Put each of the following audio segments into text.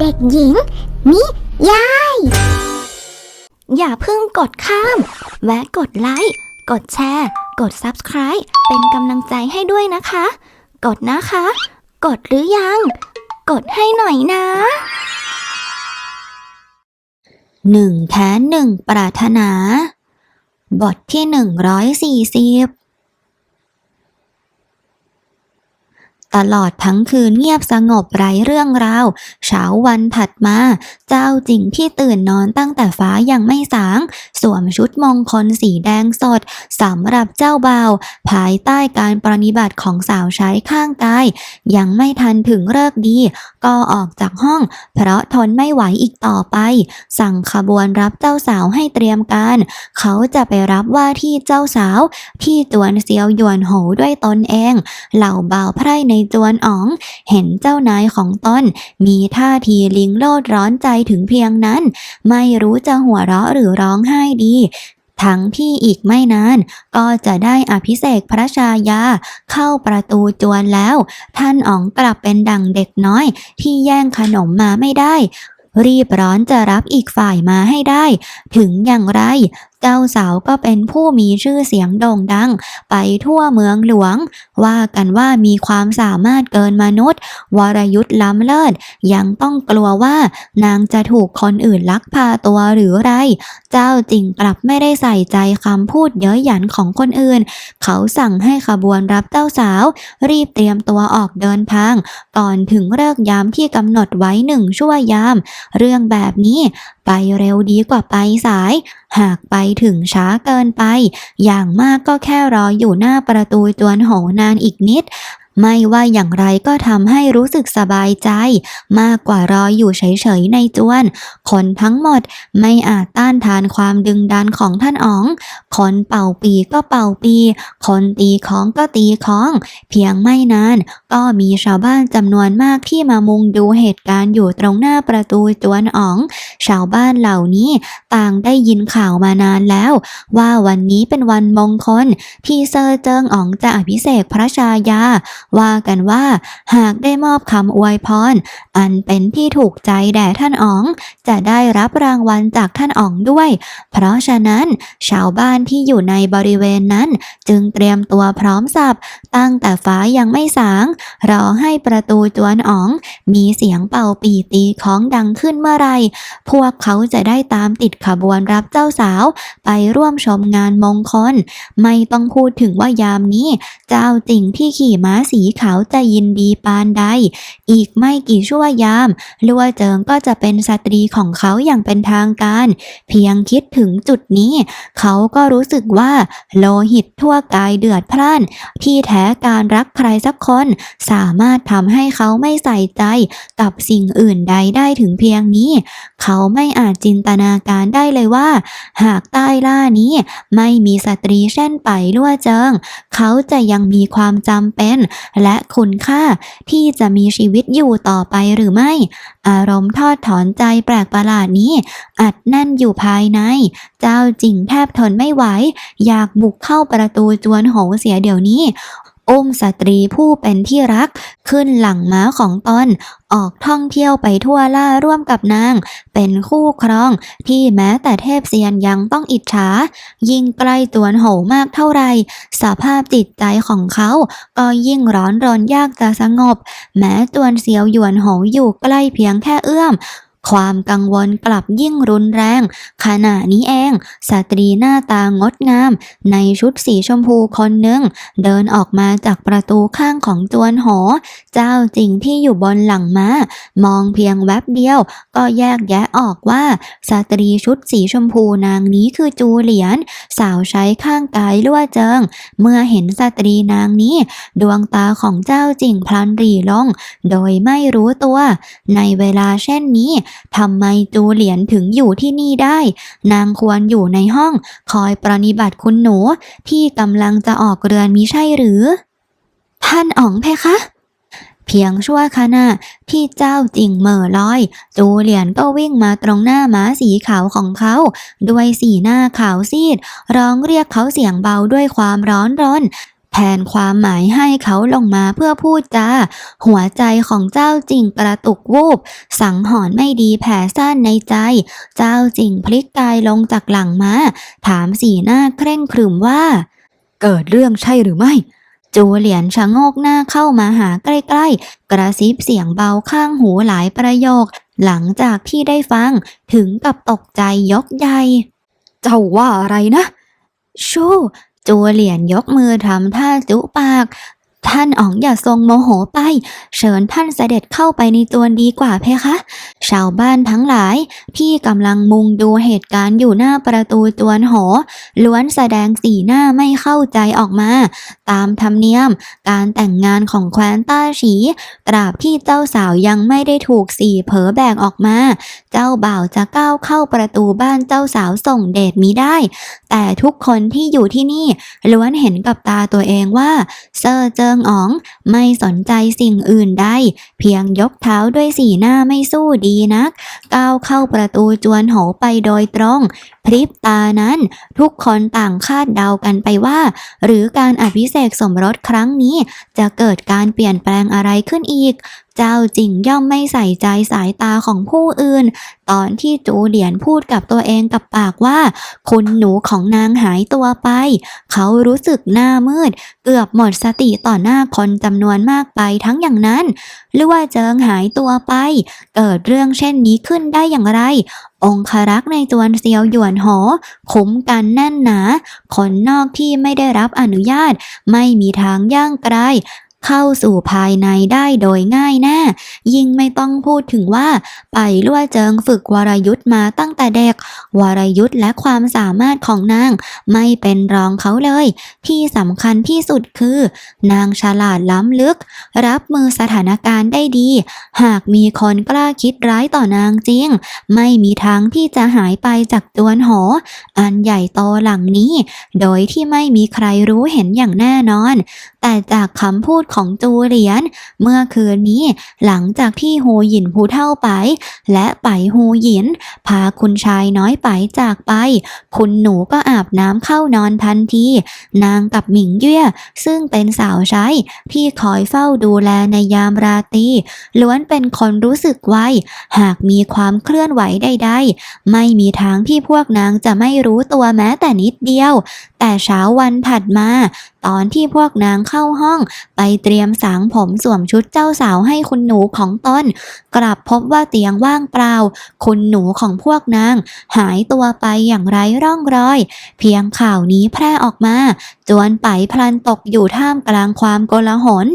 เด็กหญิง นิยาย อย่าเพิ่งกดข้าม แวะกดไลค์ กดแชร์ กด Subscribe เป็นกำลังใจให้ด้วยนะคะ กดนะคะ กดหรือยัง กดให้หน่อยนะหนึ่งแค้นหนึ่งปรารถนา บทที่หนึ่งร้อยสี่สิบ ตลอดทั้งคืนเงียบสงบไร้เรื่องราวเช้าวันถัดมา เจ้าจิงที่ตื่นนอนตั้งแต่ฟ้ายังไม่สาง สวมชุดมงคลสีแดงสดสำหรับเจ้าบ่าวภายใต้การปรนิบัติของสาวใช้ข้างกาย ยังไม่ทันถึงเลิกดี ก็ออกจากห้อง เพราะทนไม่ไหวอีกต่อไป สั่งขบวนรับเจ้าสาวให้เตรียมการ เขาจะไปรับว่าที่เจ้าสาว ที่จวนเซียวหยวนโหด้วยตนเอง เหล่าบ่าวไพร่ในจวนอ๋อง เห็นเจ้านายของตนมีท่าทีลิงโลดร้อนใจถึงเพียงนั้น ไม่รู้จะหัวเราะหรือร้องไห้ดี ทั้งที่อีกไม่นาน ก็จะได้อภิเษกพระชายา เข้าประตูจวนแล้ว ท่านอ๋องกลับเป็นดั่งเด็กน้อย ที่แย่งขนมมาไม่ได้รีบร้อนจะรับอีกฝ่ายมาให้ได้ ถึงอย่างไร เจ้าสาวก็เป็นผู้มีชื่อเสียงโด่งดัง ไปทั่วเมืองหลวง ว่ากันว่ามีความสามารถเกินมนุษย์ วรยุทธ์ล้ำเลิศ ยังต้องกลัวว่านางจะถูกคนอื่นลักพาตัวหรือไร เจ้าจริงกลับไม่ได้ใส่ใจคำพูดเย้ยหยันของคนอื่น เขาสั่งให้ขบวนรับเจ้าสาว รีบเตรียมตัวออกเดินทาง ก่อนถึงเลิกยามที่กำหนดไว้หนึ่งชั่วยาม เรื่องแบบนี้ ไปเร็วดีกว่าไปสาย หากไปถึงช้าเกินไป อย่างมากก็แค่รออยู่หน้าประตูจวนโหนานอีกนิด ไม่ว่าอย่างไรก็ทำให้รู้สึกสบายใจ มากกว่ารออยู่เฉยๆในจวน คนทั้งหมดไม่อาจต้านทานความดึงดันของท่านอ๋อง คนเป่าปีก็เป่าปี คนตีของก็ตีของ เพียงไม่นาน ก็มีชาวบ้านจำนวนมากที่มามุงดูเหตุการณ์อยู่ตรงหน้าประตูจวนอ๋อง ชาวบ้านเหล่านี้ต่างได้ยินข่าวมานานแล้ว ว่าวันนี้เป็นวันมงคลที่เซอร์เจิงอ๋องจะอภิเษกพระชายา ว่ากันว่า หากได้มอบคำอวยพร อันเป็นที่ถูกใจแด่ท่านอ๋อง จะได้รับรางวัลจากท่านอ๋องด้วย เพราะฉะนั้นชาวบ้านที่อยู่ในบริเวณนั้น จึงเตรียมตัวพร้อมสับ ตั้งแต่ฟ้ายังไม่สาง รอให้ประตูจวนอ๋อง มีเสียงเป่าปีตีของดังขึ้นเมื่อไร พวกเขาจะได้ตามติดขบวนรับเจ้าสาว ไปร่วมชมงานมงคล ไม่ต้องพูดถึงว่ายามนี้ เจ้าจริงที่ขี่ม้าสีขาวจะยินดีปานใด อีกไม่กี่ชั่วยาม ลัวเจิงก็จะเป็นสตรีของเขาอย่างเป็นทางการ เพียงคิดถึงจุดนี้ เขาก็รู้สึกว่า โลหิตทั่วกายเดือดพล่าน ที่แท้การรักใครสักคน สามารถทำให้เขาไม่ใส่ใจกับสิ่งอื่นใดได้ถึงเพียงนี้ เขาไม่อาจจินตนาการได้เลยว่า หากใต้ล่านี้ไม่มีสตรีเช่นไปลั่วเจิง เขาจะยังมีความจำเป็นและคุณค่าที่จะมีชีวิตอยู่ต่อไปหรือไม่ อารมณ์ทอดถอนใจแปลกประหลาดนี้ อัดแน่นอยู่ภายใน เจ้าจริงแทบทนไม่ไหว อยากบุกเข้าประตูจวนโหเสียเดี๋ยวนี้ อุ้มสตรีผู้เป็นที่รัก ขึ้นหลังม้าของตนออกท่องเที่ยวไปทั่วล่าร่วมกับนาง เป็นคู่ครองที่แม้แต่เทพเซียนยังต้องอิจฉา ยิ่งใกล้จวนโหมากเท่าไร สภาพจิตใจของเขาก็ยิ่งร้อนรนยากจะสงบ แม้จวนเสียวหยวนโหอยู่ใกล้เพียงแค่เอื้อม ความกังวลกลับยิ่งรุนแรง ขณะนี้เอง สตรีหน้าตางดงาม ในชุดสีชมพูคนหนึ่ง เดินออกมาจากประตูข้างของจวนหอ เจ้าจริงที่อยู่บนหลังม้ามองเพียงแวบเดียว ก็แยกแยะออกว่า สตรีชุดสีชมพูนางนี้คือจูเหลียน สาวใช้ข้างกายลั่วเจิง เมื่อเห็นสตรีนางนี้ ดวงตาของเจ้าจริงพลันหรีลง โดยไม่รู้ตัว ในเวลาเช่นนี้ทำไมจูเหลียนถึงอยู่ที่นี่ได้ นางควรอยู่ในห้อง คอยปรนนิบัติคุณหนู ที่กำลังจะออกเรือนมิใช่หรือ ท่านอ๋องเพคะเพียงชั่วขณะที่เจ้าจริงเหม่อลอย จูเหลียนก็วิ่งมาตรงหน้าม้าสีขาวของเขา ด้วยสีหน้าขาวซีด ร้องเรียกเขาเสียงเบาด้วยความร้อนรน แทนความหมายให้เขาลงมาเพื่อพูดจาหัวใจของเจ้าจริงกระตุกวูบ สังหรณ์ไม่ดีแผ่ซ่านในใจ เจ้าจริงพลิกกายลงจากหลังมา้าถามสีหน้าเคร่งครึมว่า เกิดเรื่องใช่หรือไม่จูเหลียนชะโงกหน้าเข้ามาหาใกล้ๆ กระซิบเสียงเบาข้างหูหลายประโยค หลังจากที่ได้ฟังถึงกับตกใจยกใหญ่ เจ้าว่าอะไรนะ ชู จูเหลียนยกมือทำท่าจุปาก ท่านอ๋องอย่าทรงโมโหไป เชิญท่านเสด็จเข้าไปในจวดีกว่าเพคะ ชาวบ้านทั้งหลาย ที่กำลังมุงดูเหตุการณ์อยู่หน้าประตูจวนหอ ล้วนแสดงสีหน้าไม่เข้าใจออกมา ตามธรรมเนียม การแต่งงานของแคว้นต้าฉี ตราบที่เจ้าสาวยังไม่ได้ถูกสีเผอแบกออกมา เจ้าบ่าวจะก้าวเข้าประตูบ้านเจ้าสาวส่งเดชมิได้ แต่ทุกคนที่อยู่ที่นี่ล้วนเห็นกับตาตัวเองว่าเซอร์เจิงอ๋อง ไม่สนใจสิ่งอื่นใด เพียงยกเท้าด้วยสีหน้าไม่สู้ดีนัก ก้าวเข้าประตูจวนโหไปโดยตรง พริบตานั้น ทุกคนต่างคาดเดากันไปว่า หรือการอภิเษกสมรสครั้งนี้ จะเกิดการเปลี่ยนแปลงอะไรขึ้นอีก เจ้าจริงย่อมไม่ใส่ใจสายตาของผู้อื่น ตอนที่จูเหลียนพูดกับตัวเองกับปากว่า คุณหนูของนางหายตัวไป เขารู้สึกหน้ามืด เกือบหมดสติต่อหน้าคนจำนวนมากไปทั้งอย่างนั้นหรือว่าเจิงหายตัวไป เกิดเรื่องเช่นนี้ขึ้นได้อย่างไร องครักษ์ในจวนเซียวหยวนหอคุ้มกันแน่นหนา คนนอกที่ไม่ได้รับอนุญาต ไม่มีทางย่างไกล เข้าสู่ภายในได้โดยง่ายแน่ยิ่งไม่ต้องพูดถึงว่า ไปลั่วเจิงฝึกวรยุทธ์มาตั้งแต่เด็ก วรยุทธ์และความสามารถของนาง ไม่เป็นรองเขาเลย ที่สำคัญที่สุดคือ นางฉลาดล้ำลึก รับมือสถานการณ์ได้ดี หากมีคนกล้าคิดร้ายต่อนางจริง ไม่มีทางที่จะหายไปจากจวนหอ อันใหญ่โตหลังนี้ โดยที่ไม่มีใครรู้เห็นอย่างแน่นอน แต่จากคำพูดของจูเหลียนเมื่อคืนนี้หลังจากที่โฮหยินผู้เท่าไป และไปฮูหยิน พาคุณชายน้อยไปจากไป คุณหนูก็อาบน้ำเข้านอนทันที นางกับหมิงเย่ยซึ่งเป็นสาวใช้ที่คอยเฝ้าดูแลในยามราตรีล้วนเป็นคนรู้สึกไวหากมีความเคลื่อนไหวใดๆไม่มีทางที่พวกนางจะไม่รู้ตัวแม้แต่นิดเดียว แต่เช้าวันถัดมา ตอนที่พวกนางเข้าห้องไปเตรียมสางผมสวมชุดเจ้าสาวให้คุณหนูของตนกลับพบว่าเตียงว่างเปล่า คุณหนูของพวกนาง หายตัวไปอย่างไร้ร่องรอย เพียงข่าวนี้แพร่ออกมา จวนไปพลันตกอยู่ท่ามกลางความโกลาหล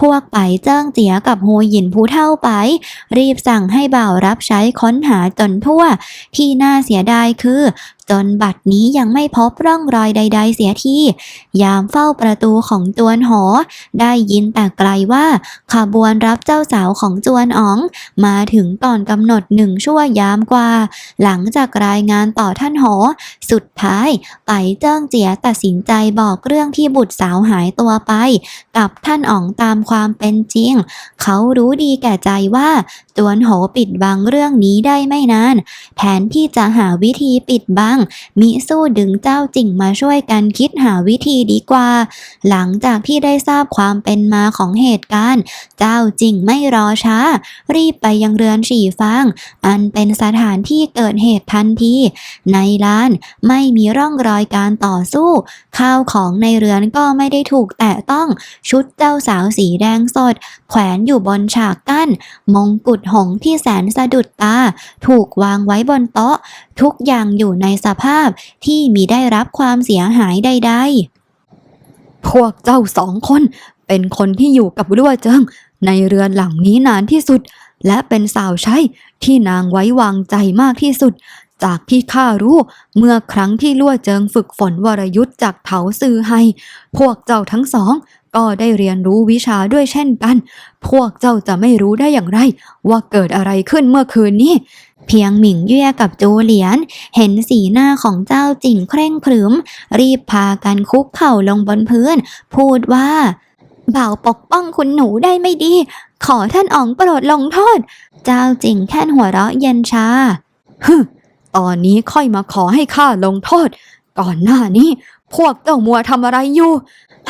พวกไปเจิ้งเจียกับฮูหยินผู้เท่าไป รีบสั่งให้บ่าวรับใช้ค้นหาจนทั่ว ที่น่าเสียดายคือ จนบัดนี้ยังไม่พบร่องรอยใด ๆ เสียทียามเฝ้าประตูของจวนหอ ได้ยินแต่ไกลว่า ขบวนรับเจ้าสาวของจวนอ๋อง มาถึงก่อนกำหนดหนึ่งชั่วยามกว่า หลังจากรายงานต่อท่านหอ สุดท้ายไปเจิ้งเจียตัดสินใจบอกเรื่องที่บุตรสาวหายตัวไป กับท่านอ๋องตามความเป็นจริง เขารู้ดีแก่ใจว่าจวนโหปิดบังเรื่องนี้ได้ไม่นาน แทนที่จะหาวิธีปิดบังมิสู้ดึงเจ้าจิ่งมาช่วยกันคิดหาวิธีดีกว่า หลังจากที่ได้ทราบความเป็นมาของเหตุการณ์ เจ้าจิ่งไม่รอช้า รีบไปยังเรือนฉี่ฟาง อันเป็นสถานที่เกิดเหตุทันที ในร้านไม่มีร่องรอยการต่อสู้ ข้าวของในเรือนก็ไม่ได้ถูกแตะต้องชุดเจ้าสาวสีแดงสด แขวนอยู่บนฉากกั้น มงกุฎหงส์ที่แสนสะดุดตา ถูกวางไว้บนโต๊ะ ทุกอย่างอยู่ในสภาพที่มีได้รับความเสียหายใดๆ พวกเจ้าสองคนเป็นคนที่อยู่กับรั่วเจิงในเรือนหลังนี้นานที่สุด และเป็นสาวใช้ที่นางไว้วางใจมากที่สุด จากที่ข้ารู้เมื่อครั้งที่ลั่วเจิงฝึกฝนวรยุทธ์จากเถาซือไฮพวกเจ้าทั้งสองก็ได้เรียนรู้วิชาด้วยเช่นกัน พวกเจ้าจะไม่รู้ได้อย่างไร ว่าเกิดอะไรขึ้นเมื่อคืนนี้ เพียงหมิงเย่ยกับจูเหลียน เห็นสีหน้าของเจ้าจิ่งเคร่งครึม รีบพากันคุกเข่าลงบนพื้น พูดว่าบ่าวปกป้องคุณหนูได้ไม่ดี ขอท่านอ๋องโปรดลงโทษ เจ้าจิ่งแค่นหัวเราะเย็นชาฮึตอนนี้ค่อยมาขอให้ข้าลงโทษ ก่อนหน้านี้ พวกเจ้ามัวทำอะไรอยู่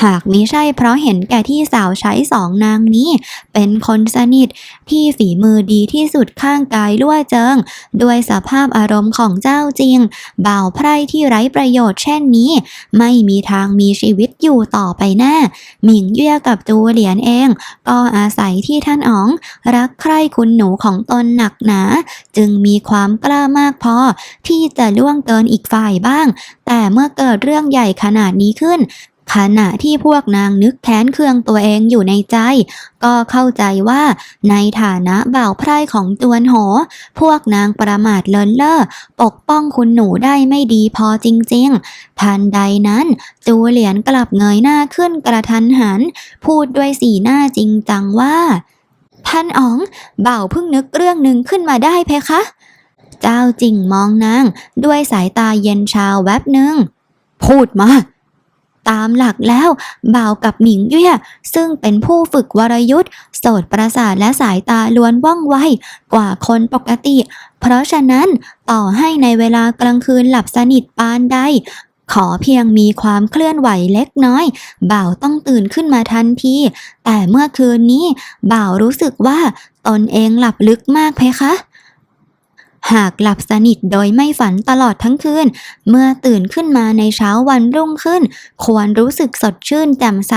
หากมิใช่เพราะเห็นแก่ที่สาวใช้สองนางนี้ เป็นคนสนิทที่ฝีมือดีที่สุดข้างกายล่วเจิง ด้วยสภาพอารมณ์ของเจ้าจริง บ่าวไพร่ที่ไร้ประโยชน์เช่นนี้ ไม่มีทางมีชีวิตอยู่ต่อไปแน่หมิงเย่ยกับจูเหลียนเอง ก็อาศัยที่ท่านอ๋อง รักใคร่คุณหนูของตนหนักหนา จึงมีความกล้ามากพอ ที่จะล่วงเกินอีกฝ่ายบ้าง แต่เมื่อเกิดเรื่องใหญ่ขนาดนี้ขึ้น ขณะที่พวกนางนึกแค้นเคืองตัวเองอยู่ในใจ ก็เข้าใจว่าในฐานะบ่าวไพร่ของจวนโห พวกนางประมาทเลินเล่อปกป้องคุณหนูได้ไม่ดีพอจริงๆ ทันใดนั้น จูเหลียนกลับเงยหน้าขึ้นกระทันหัน พูดด้วยสีหน้าจริงจังว่า ท่านอ๋องบ่าวเพิ่งนึกเรื่องหนึ่งขึ้นมาได้เพคะเจ้าจริงมองนาง ด้วยสายตาเย็นชาวแวบหนึ่งพูดมา ตามหลักแล้วบ่าวกับหมิงเย่ยซึ่งเป็นผู้ฝึกวรยุทธ์โสดประสาทและสายตาล้วนว่องไวกว่าคนปกติ เพราะฉะนั้นต่อให้ในเวลากลางคืนหลับสนิทปานใดขอเพียงมีความเคลื่อนไหวเล็กน้อย บ่าวต้องตื่นขึ้นมาทันที แต่เมื่อคืนนี้ บ่าวรู้สึกว่าตนเองหลับลึกมากเพคะ หากหลับสนิทโดยไม่ฝันตลอดทั้งคืน เมื่อตื่นขึ้นมาในเช้าวันรุ่งขึ้น ควรรู้สึกสดชื่นแจ่มใส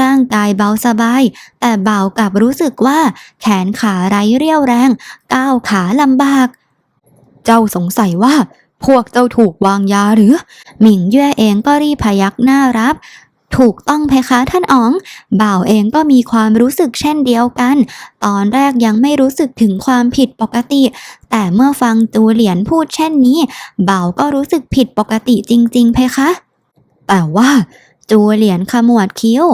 ร่างกายเบาสบาย แต่เบากลับรู้สึกว่าแขนขาไร้เรี่ยวแรง ก้าวขาลำบาก เจ้าสงสัยว่าพวกเจ้าถูกวางยาหรือ หมิงเย่เองก็รีพยักหน้ารับ ถูกต้องเพคะท่านอ๋อง บ่าวเองก็มีความรู้สึกเช่นเดียวกัน ตอนแรกยังไม่รู้สึกถึงความผิดปกติ แต่เมื่อฟังจูเหลียนพูดเช่นนี้ บ่าวก็รู้สึกผิดปกติจริง ๆ เพคะ แต่ว่าจูเหลียนขมวดคิ้ว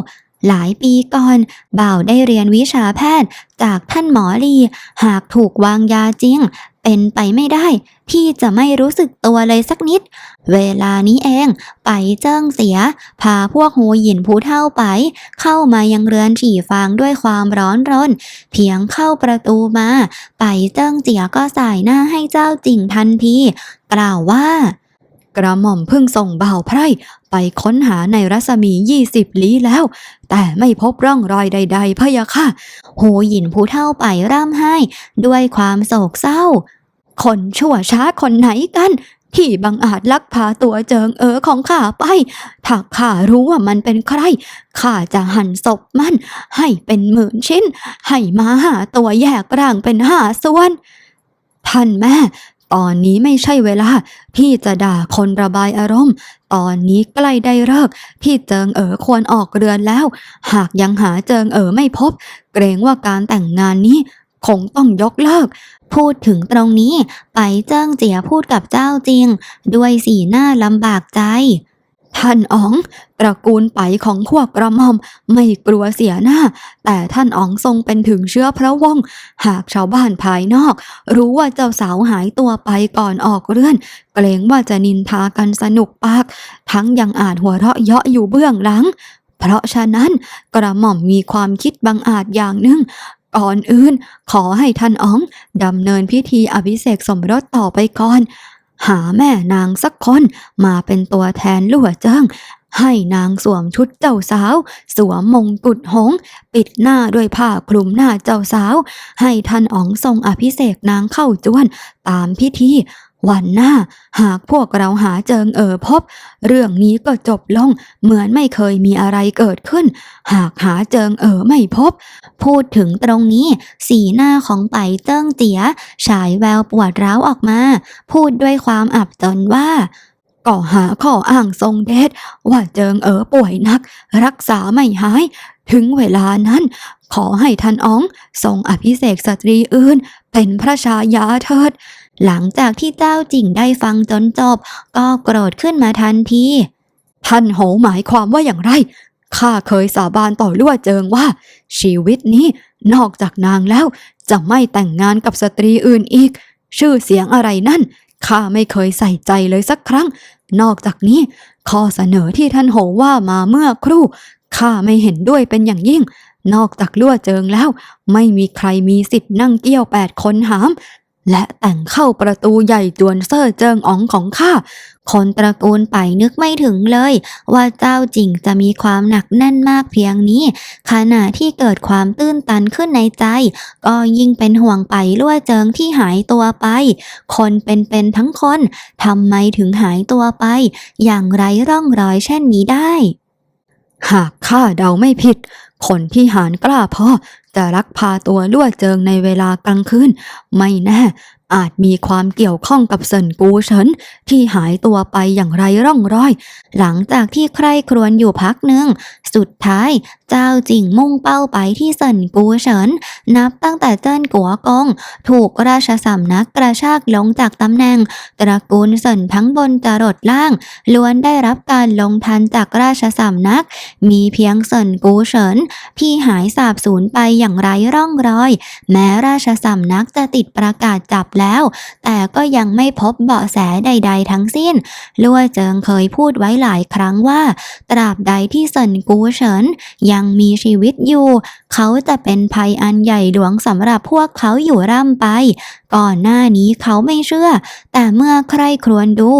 หลายปีก่อน บ่าวได้เรียนวิชาแพทย์จากท่านหมอลี หากถูกวางยาจริง เป็นไปไม่ได้ ที่จะไม่รู้สึกตัวเลยสักนิด เวลานี้เอง ไปเจิ้งเสีย พาพวกหูหยินผู้เท่าไป เข้ามายังเรือนฉี่ฟางด้วยความร้อนรน เพียงเข้าประตูมา ไปเจิ้งเสียก็สายหน้าให้เจ้าจิงทันที กล่าวว่า กระหม่อมเพิ่งส่งบ่าวไพร่ไปค้นหาในรัศมียี่สิบลี้แล้ว แต่ไม่พบร่องรอยใด ๆพะยะค่ะ โหหยินผู้เท่าไปร่ำไห้ ด้วยความโศกเศร้า คนชั่วช้าคนไหนกัน ที่บังอาจลักพาตัวเจิงเอ๋อของข้าไปถ้าข้ารู้ว่ามันเป็นใครข้าจะหั่นศพมัน ให้เป็นหมื่นชิ้น ให้มาหาตัวแยกร่างเป็นห้าส่วนท่านแม่ ตอนนี้ไม่ใช่เวลา ที่จะด่าคนระบายอารมณ์ ตอนนี้ใกล้ได้เลิกที่เจิงเอ๋อควรออกเรือนแล้ว หากยังหาเจิงเอ๋อไม่พบ เกรงว่าการแต่งงานนี้คงต้องยกเลิก พูดถึงตรงนี้ ไปเจิ้งเจียพูดกับเจ้าจริง ด้วยสีหน้าลำบากใจ ท่านอ๋อง ตระกูลไปของพวกกระหม่อม ไม่กลัวเสียหน้า แต่ท่านอ๋องทรงเป็นถึงเชื้อพระวงศ์หากชาวบ้านภายนอก รู้ว่าเจ้าสาวหายตัวไปก่อนออกเรือน เกรงว่าจะนินทากันสนุกปาก ทั้งยังอาจหัวเราะเยาะอยู่เบื้องหลัง เพราะฉะนั้นกระหม่อมมีความคิดบังอาจอย่างหนึ่งก่อนอื่นขอให้ท่านอ๋องดำเนินพิธีอภิเษกสมรสต่อไปก่อน หาแม่นางสักคนมาเป็นตัวแทนลั่วเจิ้งให้นางสวมชุดเจ้าสาว สวมมงกุฎหง ปิดหน้าด้วยผ้าคลุมหน้าเจ้าสาว ให้ท่านอ๋องทรงอภิเษกนางเข้าจวน ตามพิธี วันหน้าหากพวกเราหาเจิงเอ๋อพบ เรื่องนี้ก็จบลงเหมือนไม่เคยมีอะไรเกิดขึ้น หากหาเจิงเอ๋อไม่พบ พูดถึงตรงนี้ สีหน้าของไปเจิ้งเจียฉายแววปวดร้าวออกมา พูดด้วยความอับจนว่าก็หาข้ออ้างทรงเดชว่าเจิงเอ๋อป่วยนัก รักษาไม่หาย ถึงเวลานั้น ขอให้ท่านอ๋องทรงอภิเษกสตรีอื่น เป็นพระชายาเถิด หลังจากที่เจ้าจิ่งได้ฟังจนจบ ก็โกรธขึ้นมาทันที ท่านโหหมายความว่าอย่างไร ข้าเคยสาบานต่อลั่วเจิงว่า ชีวิตนี้นอกจากนางแล้วจะไม่แต่งงานกับสตรีอื่นอีก ชื่อเสียงอะไรนั่นข้าไม่เคยใส่ใจเลยสักครั้ง นอกจากนี้ ข้อเสนอที่ท่านโหว่ามาเมื่อครู่ข้าไม่เห็นด้วยเป็นอย่างยิ่ง นอกจากลั่วเจิงแล้ว ไม่มีใครมีสิทธิ์นั่งเกี้ยวแปดคนหาม และแต่งเข้าประตูใหญ่จวนเซอร์เจิงอ๋องของข้า คนตระกูลไปนึกไม่ถึงเลย ว่าเจ้าจริงจะมีความหนักแน่นมากเพียงนี้ ขณะที่เกิดความตื้นตันขึ้นในใจ ก็ยิ่งเป็นห่วงไปลั่วเจิงที่หายตัวไป คนเป็นๆทั้งคนทำไมถึงหายตัวไป อย่างไรร่องรอยเช่นนี้ได้ หากข้าเดาไม่ผิด คนที่หารกล้าพอจะลักพาตัวลั่วเจิงในเวลากลางคืน ไม่แน่ อาจมีความเกี่ยวข้องกับเซินกูเฉินที่หายตัวไปอย่างไรร่องรอย หลังจากที่ใครครวญอยู่พักหนึ่ง สุดท้ายเจ้าจิงมุ่งเป้าไปที่เซินกูเฉินนับตั้งแต่เจิ้นกัวกง ถูกราชสำนักกระชากลงจากตำแหน่ง ตระกูลเซินทั้งบนจรดล่าง ล้วนได้รับการลงทันจากราชสำนัก มีเพียงเซินกูเฉินที่หายสาบสูญไปอย่างไร้ร่องรอย แม้ราชสำนักจะติดประกาศจับแล้ว แต่ก็ยังไม่พบเบาะแสใด ๆ ทั้งสิ้น ลั่วเจิงเคยพูดไว้หลายครั้งว่า ตราบใดที่เซินกูเฉินยังมีชีวิตอยู่ เขาจะเป็นภัยอันใหญ่หลวงสำหรับพวกเขาอยู่ร่ำไป ก่อนหน้านี้เขาไม่เชื่อ แต่เมื่อใครครวญดู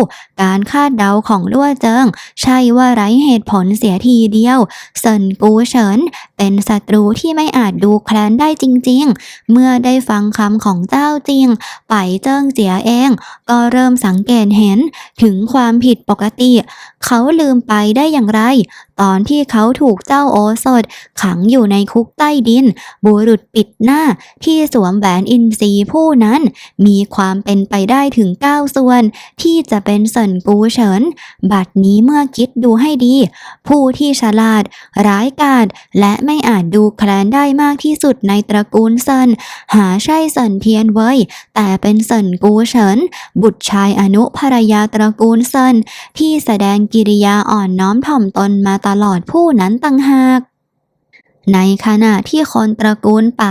การคาดเดาของลั่วเจิง ใช่ว่าไร้เหตุผลเสียทีเดียวเซินกูเฉินเป็นศัตรูที่ไม่อาจดูแคลนได้จริง ๆ เมื่อได้ฟังคำของเจ้าจริงไปเจิ้งเจียเอง ก็เริ่มสังเกตเห็นถึงความผิดปกติ เขาลืมไปได้อย่างไรตอนที่เขาถูกเจ้าโอสถขังอยู่ในคุกใต้ดิน บุรุษปิดหน้าที่สวมแหวนอินทรีผู้นั้น มีความเป็นไปได้ถึง 9 ส่วน ที่จะเป็นเซินกูเฉิน บัดนี้เมื่อคิดดูให้ดี ผู้ที่ฉลาด ร้ายกาจและไม่อาจดูแคลนได้มากที่สุดในตระกูลเซิน หาใช่เซินเทียนเว้ย แต่เป็นเซินกูเฉิน บุตรชายอนุภรรยาตระกูลเซิน ที่แสดงกิริยาอ่อนน้อมถ่อมตนมาตลอดผู้นั้นต่างหาก ในขณะที่คนตระกูลไป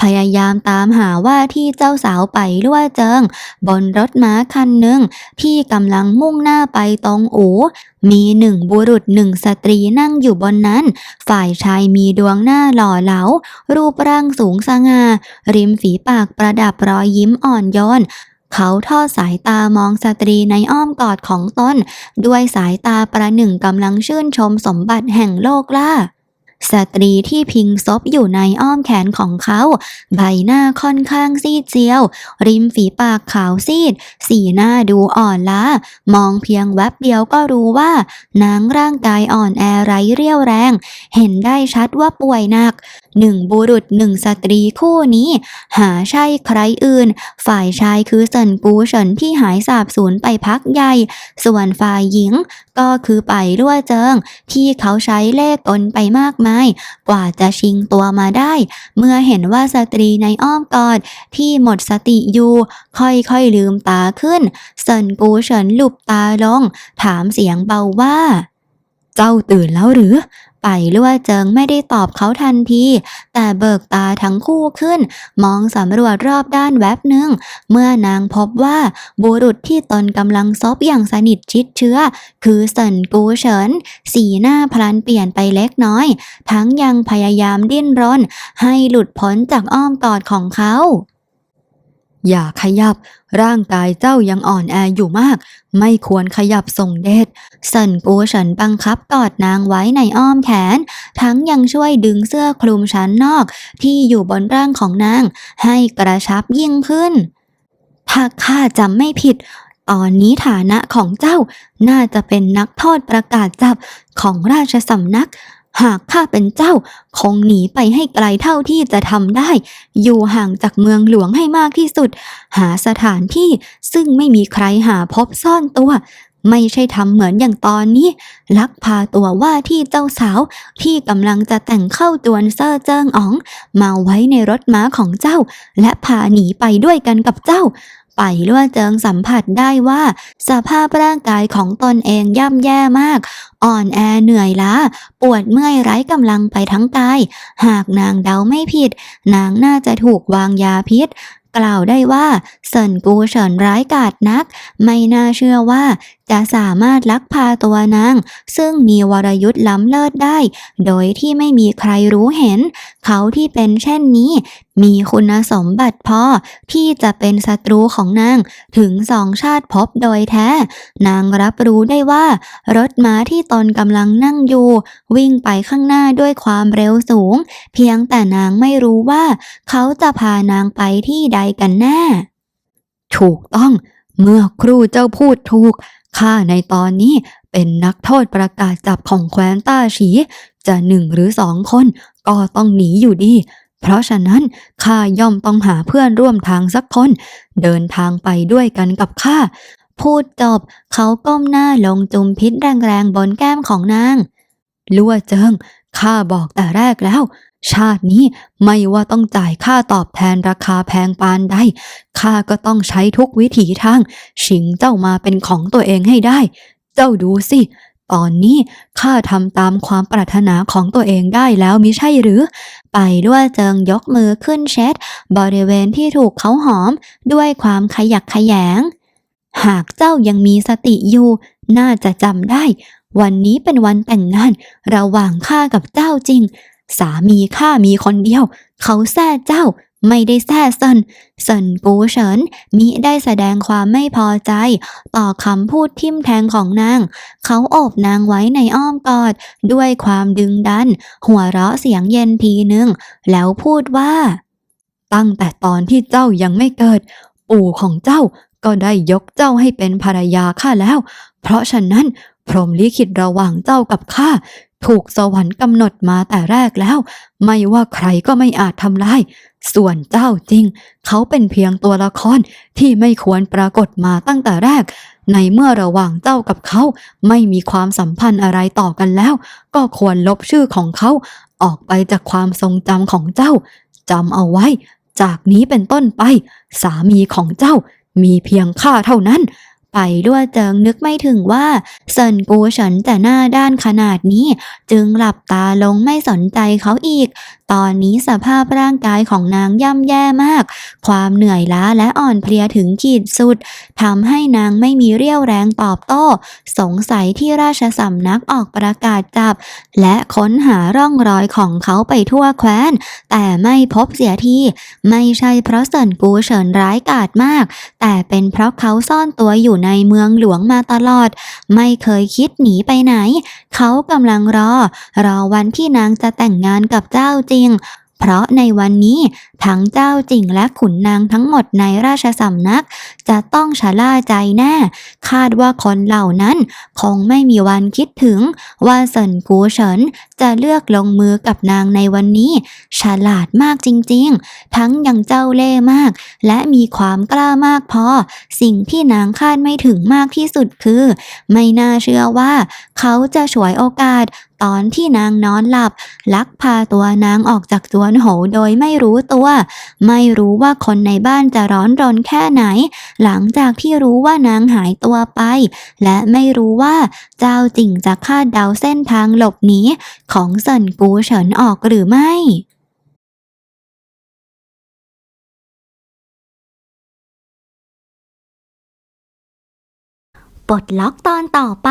พยายามตามหาว่าที่เจ้าสาวไปล่วเจิง บนรถม้าคันหนึ่งที่กำลังมุ่งหน้าไปตรงอู มีหนึ่งบุรุษหนึ่งสตรีนั่งอยู่บนนั้น ฝ่ายชายมีดวงหน้าหล่อเหลา รูปร่างสูงสง่าริมฝีปากประดับรอยยิ้มอ่อนโยน เขาทอดสายตามองสตรีในอ้อมกอดของตน ด้วยสายตาประหนึ่งกำลังชื่นชมสมบัติแห่งโลกล่า สตรีที่พิงซบอยู่ในอ้อมแขนของเขา ใบหน้าค่อนข้างซีดเซียว ริมฝีปากขาวซีด สีหน้าดูอ่อนล้า มองเพียงแวบเดียวก็รู้ว่านางร่างกายอ่อนแอไร้เรี่ยวแรง เห็นได้ชัดว่าป่วยหนักหนึ่งบุรุษหนึ่งสตรีคู่นี้ หาใช่ใครอื่น ฝ่ายชายคือเซินกูเฉินที่หายสาบสูญไปพักใหญ่ ส่วนฝ่ายหญิงก็คือไปรั่วเจิง ที่เขาใช้เล่กลไปมากมายกว่าจะชิงตัวมาได้ เมื่อเห็นว่าสตรีในอ้อมกอดที่หมดสติอยู่ ค่อยๆลืมตาขึ้นเซินกูเฉินหลุบตาลง ถามเสียงเบาว่า เจ้าตื่นแล้วหรือ ไปลั่วเจิงไม่ได้ตอบเขาทันที แต่เบิกตาทั้งคู่ขึ้น มองสำรวจรอบด้านแวบหนึ่ง เมื่อนางพบว่าบุรุษที่ตนกำลังซบอย่างสนิทชิดเชื้อ คือเซินกูเฉิน สีหน้าพลันเปลี่ยนไปเล็กน้อย ทั้งยังพยายามดิ้นรน ให้หลุดพ้นจากอ้อมกอดของเขา อย่าขยับ ร่างกายเจ้ายังอ่อนแออยู่มาก ไม่ควรขยับส่งเดชเซินกูฉินบังคับกอดนางไว้ในอ้อมแขน ทั้งยังช่วยดึงเสื้อคลุมชั้นนอก ที่อยู่บนร่างของนาง ให้กระชับยิ่งขึ้น ถ้าข้าจำไม่ผิด ตอนนี้ฐานะของเจ้า น่าจะเป็นนักโทษประกาศจับของราชสำนัก หากข้าเป็นเจ้า คงหนีไปให้ไกลเท่าที่จะทำได้ อยู่ห่างจากเมืองหลวงให้มากที่สุด หาสถานที่ซึ่งไม่มีใครหาพบซ่อนตัว ไม่ใช่ทำเหมือนอย่างตอนนี้ ลักพาตัวว่าที่เจ้าสาวที่กำลังจะแต่งเข้าจวนเซอร์เจิงอ๋อง มาไว้ในรถม้าของเจ้า และพาหนีไปด้วยกันกับเจ้า ไปล้วเจิงสัมผัสได้ว่า สภาพร่างกายของตนเองย่ำแย่มาก อ่อนแอเหนื่อยล้า ปวดเมื่อยไร้กำลังไปทั้งกาย หากนางเดาไม่ผิด นางน่าจะถูกวางยาพิษ กล่าวได้ว่าเซินกูเฉินร้ายกาจนัก ไม่น่าเชื่อว่า จะสามารถลักพาตัวนาง ซึ่งมีวรยุทธ์ล้ำเลิศได้ โดยที่ไม่มีใครรู้เห็น เขาที่เป็นเช่นนี้ มีคุณสมบัติพอที่จะเป็นศัตรูของนาง ถึงสองชาติภพโดยแท้ นางรับรู้ได้ว่า รถม้าที่ตนกำลังนั่งอยู่ วิ่งไปข้างหน้าด้วยความเร็วสูง เพียงแต่นางไม่รู้ว่า เขาจะพานางไปที่ใดกันแน่ ถูกต้อง เมื่อครูเจ้าพูดถูก ข้าในตอนนี้เป็นนักโทษประกาศจับของแคว้นต้าฉี จะหนึ่งหรือสองคนก็ต้องหนีอยู่ดี เพราะฉะนั้นข้าย่อมต้องหาเพื่อนร่วมทางสักคน เดินทางไปด้วยกันกับข้า พูดจบ เขาก้มหน้าลงจุมพิษแรงๆบนแก้มของนาง ลั่วเจิงข้าบอกแต่แรกแล้ว ชาตินี้ไม่ว่าต้องจ่ายค่าตอบแทนราคาแพงปานใดข้าก็ต้องใช้ทุกวิถีทาง ชิงเจ้ามาเป็นของตัวเองให้ได้ เจ้าดูสิ ตอนนี้ข้าทำตามความปรารถนาของตัวเองได้แล้วมิใช่หรือ ไปด้วยเจิงยกมือขึ้นเช็ด บริเวณที่ถูกเขาหอมด้วยความขยักขยง หากเจ้ายังมีสติอยู่ น่าจะจำได้ วันนี้เป็นวันแต่งงาน ระหว่างข้ากับเจ้าจริง สามีข้ามีคนเดียว เขาแซ่เจ้า ไม่ได้แซ่เซินเซินกูเฉินมิได้แสดงความไม่พอใจ ต่อคำพูดทิมแทงของนาง เขาโอบนางไว้ในอ้อมกอด ด้วยความดึงดัน หัวเราะเสียงเย็นทีหนึ่ง แล้วพูดว่า ตั้งแต่ตอนที่เจ้ายังไม่เกิด ปู่ของเจ้าก็ได้ยกเจ้าให้เป็นภรรยาข้าแล้ว เพราะฉะนั้นพรหมลิขิตระหว่างเจ้ากับข้า ถูกสวรรค์กำหนดมาแต่แรกแล้ว ไม่ว่าใครก็ไม่อาจทำลาย ส่วนเจ้าจริง เขาเป็นเพียงตัวละครที่ไม่ควรปรากฏมาตั้งแต่แรก ในเมื่อระหว่างเจ้ากับเขา ไม่มีความสัมพันธ์อะไรต่อกันแล้ว ก็ควรลบชื่อของเขา ออกไปจากความทรงจำของเจ้าจำเอาไว้ จากนี้เป็นต้นไป สามีของเจ้ามีเพียงข้าเท่านั้น ไปด้วยเจิงนึกไม่ถึงว่าเซินกูเฉินแต่หน้าด้านขนาดนี้ จึงหลับตาลงไม่สนใจเขาอีก ตอนนี้สภาพร่างกายของนางย่ำแย่มาก ความเหนื่อยล้าและอ่อนเพลียถึงขีดสุดทำให้นางไม่มีเรี่ยวแรงตอบโต้ สงสัยที่ราชสำนักออกประกาศจับ และค้นหาร่องรอยของเขาไปทั่วแคว้น แต่ไม่พบเสียที ไม่ใช่เพราะเซินกูเฉินร้ายกาจมาก แต่เป็นเพราะเขาซ่อนตัวอยู่ในเมืองหลวงมาตลอด ไม่เคยคิดหนีไปไหน เขากำลังรอ รอวันที่นางจะแต่งงานกับเจ้าจีริง เพราะในวันนี้ทั้งเจ้าจริงและขุนนางทั้งหมดในราชสำนัก จะต้องชะล่าใจแน่ คาดว่าคนเหล่านั้น คงไม่มีวันคิดถึง ว่าเซินกูเฉินจะเลือกลงมือกับนางในวันนี้ ฉลาดมากจริงๆ ทั้งยังเจ้าเล่ห์มาก และมีความกล้ามากพอ สิ่งที่นางคาดไม่ถึงมากที่สุดคือ ไม่น่าเชื่อว่า เขาจะฉวยโอกาส ตอนที่นางนอนหลับ ลักพาตัวนางออกจากจวนโหโดยไม่รู้ตัว ไม่รู้ว่าคนในบ้านจะร้อนรนแค่ไหน หลังจากที่รู้ว่านางหายตัวไป และไม่รู้ว่าเจ้าจิ่งจะคาดเดาเส้นทางหลบหนีของเซินกูเฉินออกหรือไม่ปลดล็อกตอนต่อไป